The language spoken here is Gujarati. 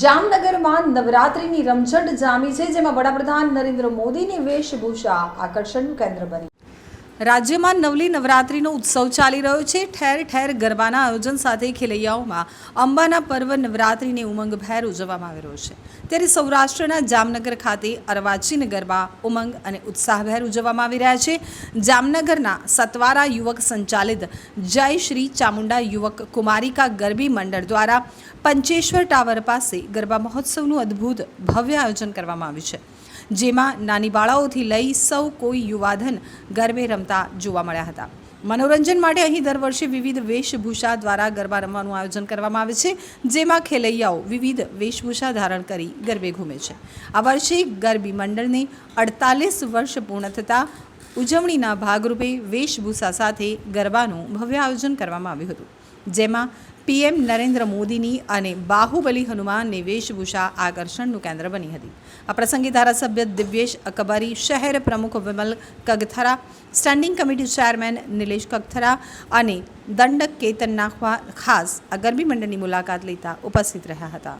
જામનગરમાં નવરાત્રિની રમઝટ જામી છે જેમાં વડાપ્રધાન નરેન્દ્ર મોદીની વેશભૂષા આકર્ષણનું કેન્દ્ર બની. રાજ્યમાં નવલી નવરાત્રિનો ઉત્સવ ચાલી રહ્યો છે. ઠેર ઠેર ગરબાના આયોજન સાથે ખેલૈયાઓમાં અંબાના પર્વ નવરાત્રિને ઉમંગભેર ઉજવવામાં આવી રહ્યો છે. ત્યારે સૌરાષ્ટ્રના જામનગર ખાતે અર્વાચીન ગરબા, ઉમંગ અને ઉત્સાહભેર ઉજવવામાં આવી રહ્યા છે. જામનગરના સતવારા યુવક સંચાલિત જય શ્રી ચામુંડા યુવક કુમારિકા ગરબી મંડળ દ્વારા પંચેશ્વર ટાવર પાસે ગરબા મહોત્સવનું અદ્ભુત ભવ્ય આયોજન કરવામાં આવ્યું છે. જેમાં નાની બાળાઓથી લઈ સૌ કોઈ યુવાધન ગરબે રમતા જોવા મળ્યા હતા. મનોરંજન માટે અહીં દર વર્ષે વિવિધ વેશભૂષા દ્વારા ગરબા રમવાનું આયોજન કરવામાં આવે છે, જેમાં ખેલૈયાઓ વિવિધ વેશભૂષા ધારણ કરી ગરબે ઘૂમે છે. આ વર્ષે ગરબી મંડળને અડતાલીસ વર્ષ પૂર્ણ થતાં ઉજવણીના ભાગરૂપે વેશભૂષા સાથે ગરબાનું ભવ્ય આયોજન કરવામાં આવ્યું હતું. જેમાં પીએમ નરેન્દ્ર મોદીની અને બાહુબલી હનુમાનની વેશભૂષા આકર્ષણનું કેન્દ્ર બની હતી. આ પ્રસંગે ધારાસભ્ય દિવ્યેશ અકબરી, શહેર પ્રમુખ Vimal Kagathara, standing committee chairman Nilesh Kagathara અને દંડક કેતન નાખવા ખાસ આ ગરબી મંડળની મુલાકાત લેતા ઉપસ્થિત રહ્યા હતા.